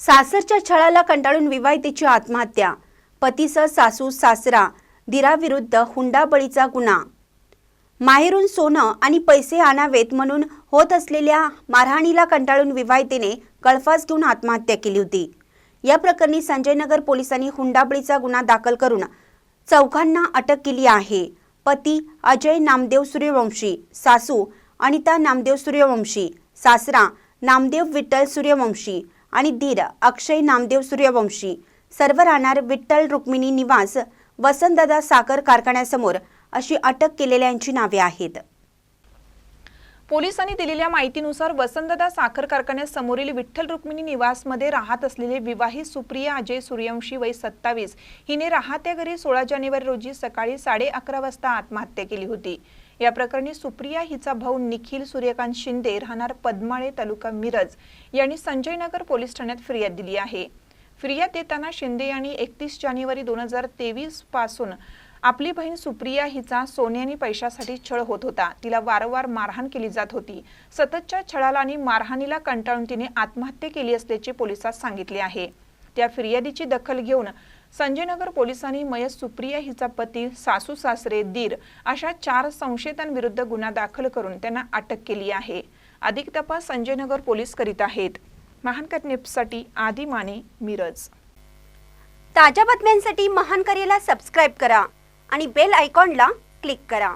सासरच्या छळाला कंटाळून विवाहितेची आत्महत्या. पतीसह सासू सासरा दिराविरुद्ध हुंडाबळीचा गुन्हा. माहेरून सोनं आणि पैसे आणावेत म्हणून होत असलेल्या मारहाणीला कंटाळून विवाहितेने कळफास घेऊन आत्महत्या केली होती. या प्रकरणी संजयनगर पोलिसांनी हुंडाबळीचा गुन्हा दाखल करून चौघांना अटक केली आहे. पती अजय नामदेव सूर्यवंशी सासू अनिता नामदेव सूर्यवंशी सासरा नामदेव विठ्ठल सूर्यवंशी आणि धीर अक्षय नामदेव सूर्यवंशी. सर्व राहणार विठ्ठल रुक्मिणी निवास वसंतदादा साखर कारखान्यासमोर अशी अटक केलेल्यांची नावे आहेत. पोलिसांनी दिलेल्या माहितीनुसार वसंतदा साखर कारखान्यासमोरील विठ्ठल रुक्मिणी निवासमध्ये राहत असलेले विवाहित सुप्रिया अजय सूर्यवंशी वय सत्तावीस हिने राहत्या घरी सोळा जानेवारी रोजी सकाळी साडे अकरा वाजता आत्महत्या केली होती. या प्रकरणी सुप्रिया हिचा भाऊ निखिल सूर्यकांत शिंदे राहणार पद्माळे तालुका मिरज. यांनी संजयनगर पोलीस ठाण्यात फिर्याद दिली आहे. फिर्याद देताना शिंदे यांनी एकतीस जानेवारी दोन हजार तेवीसपासून आपली बहीण सुप्रिया हिचा सोन्याने पैशासाठी छळ होत होता. तिला वारंवार मारहाण केली जात होती. सततच्या छळाला आणि मारहाणीला कंटाळून तिने आत्महत्या केली असल्याचे पोलिसात सांगितले आहे. त्या फिर्यादीची दखल घेऊन संजयनगर पोलिसांनी मयत सुप्रिया हिचा पती सासू सासरे दीर अशा चार संशयितांविरुद्ध गुन्हा दाखल करून त्यांना अटक केली आहे. अधिक तपास संजयनगर पोलीस करीत आहेत. महानकर न्यूजसाठी आदी माने मिरज. ताज्या बातम्यांसाठी महान करेला सबस्क्राईब करा आणि बेल आयकॉनला क्लिक करा.